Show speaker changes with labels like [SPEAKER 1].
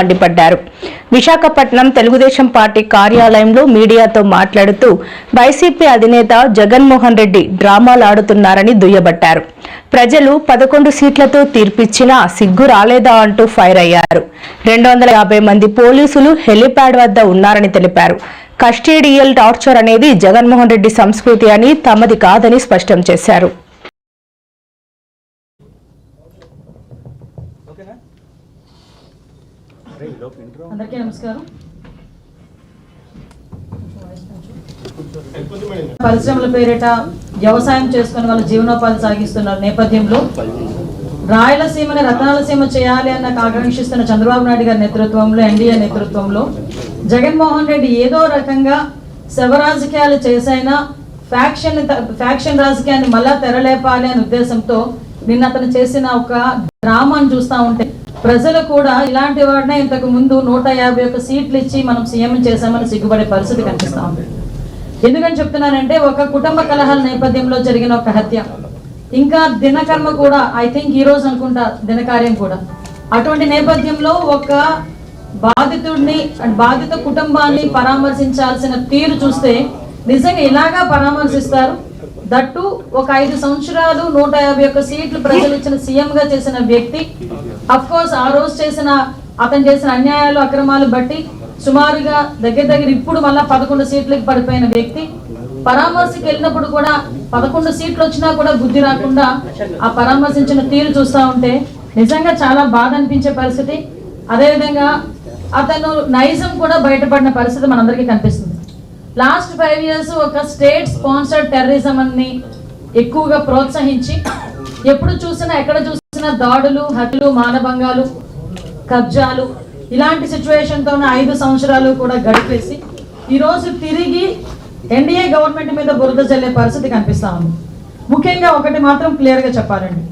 [SPEAKER 1] మండిపడ్డారు. విశాఖపట్నం తెలుగుదేశం పార్టీ కార్యాలయంలో మీడియాతో మాట్లాడుతూ వైసీపీ అధినేత జగన్మోహన్ రెడ్డి డ్రామాలాడుతున్నారని దుయ్యబట్టారు. ప్రజలు పదకొండు సీట్లతో తీర్పిచ్చినా సిగ్గు రాలేదా అంటూ ఫైర్ అయ్యారు. రెండు వందల యాభై మంది పోలీసులు హెలిప్యాడ్ వద్ద ఉన్నారని తెలిపారు. కస్టేడియల్ టార్చర్ అనేది జగన్మోహన్ రెడ్డి సంస్కృతి అని తమది కాదని స్పష్టం చేశారు.
[SPEAKER 2] అందరికీ నమస్కారం. పరిశ్రమల పేరిట వ్యవసాయం చేసుకుని వాళ్ళ జీవనోపాధి సాగిస్తున్నారు నేపథ్యంలో రాయలసీమని రత్నాలసీమ చేయాలి అన్న ఆకాంక్షిస్తున్న చంద్రబాబు నాయుడు గారి నేతృత్వంలో ఎన్డీఏ నేతృత్వంలో జగన్మోహన్ రెడ్డి ఏదో రకంగా శవ రాజకీయాలు చేసైనా ఫ్యాక్షన్ ఫ్యాక్షన్ రాజకీయాన్ని మళ్ళా తెరలేపాలి అనే ఉద్దేశంతో నిన్న అతను చేసిన ఒక డ్రామాను చూస్తా ఉంటే ప్రజలు కూడా ఇలాంటి వాడినే ఇంతకు ముందు నూట యాభై ఒక్క సీట్లు ఇచ్చి మనం సీఎం చేశామని సిగ్గుపడే పరిస్థితి కనిపిస్తా ఉంది. ఎందుకని చెప్తున్నానంటే ఒక కుటుంబ కలహాల నేపథ్యంలో జరిగిన ఒక హత్య. ఇంకా దినకర్మ కూడా ఐ థింక్ ఈ రోజు అనుకుంటా దినకార్యం కూడా. అటువంటి నేపథ్యంలో ఒక బాధితుడిని బాధిత కుటుంబాన్ని పరామర్శించాల్సిన తీరు చూస్తే నిజంగా ఇలాగా పరామర్శిస్తారు? దట్టు ఒక ఐదు సంవత్సరాలు నూట యాభై ఒక్క సీట్లు ప్రజలు ఇచ్చిన సీఎం గా చేసిన వ్యక్తి. అఫ్ కోర్స్ ఆ రోజు చేసిన అతను చేసిన అన్యాయాలు అక్రమాలు బట్టి సుమారుగా దగ్గర దగ్గర ఇప్పుడు మళ్ళా పదకొండు సీట్లకు పడిపోయిన వ్యక్తి. పరామర్శకి వెళ్ళినప్పుడు కూడా పదకొండు సీట్లు వచ్చినా కూడా బుద్ధి రాకుండా ఆ పరామర్శించిన తీరు చూస్తా ఉంటే నిజంగా చాలా బాధ అనిపించే పరిస్థితి. అదేవిధంగా అతను నైజం కూడా బయటపడిన పరిస్థితి మనందరికీ కనిపిస్తుంది. లాస్ట్ ఫైవ్ ఇయర్స్ ఒక స్టేట్ స్పాన్సర్డ్ టెర్రరిజం అని ఎక్కువగా ప్రోత్సహించి ఎప్పుడు చూసినా ఎక్కడ చూసినా దాడులు హత్యలు మానభంగాలు కబ్జాలు ఇలాంటి సిచ్యువేషన్తో ఐదు సంవత్సరాలు కూడా గడిపేసి ఈరోజు తిరిగి ఎన్డీఏ గవర్నమెంట్ మీద బురద జల్లే పరిస్థితి కనిపిస్తా ఉంది. ముఖ్యంగా ఒకటి మాత్రం క్లియర్గా చెప్పాలండి.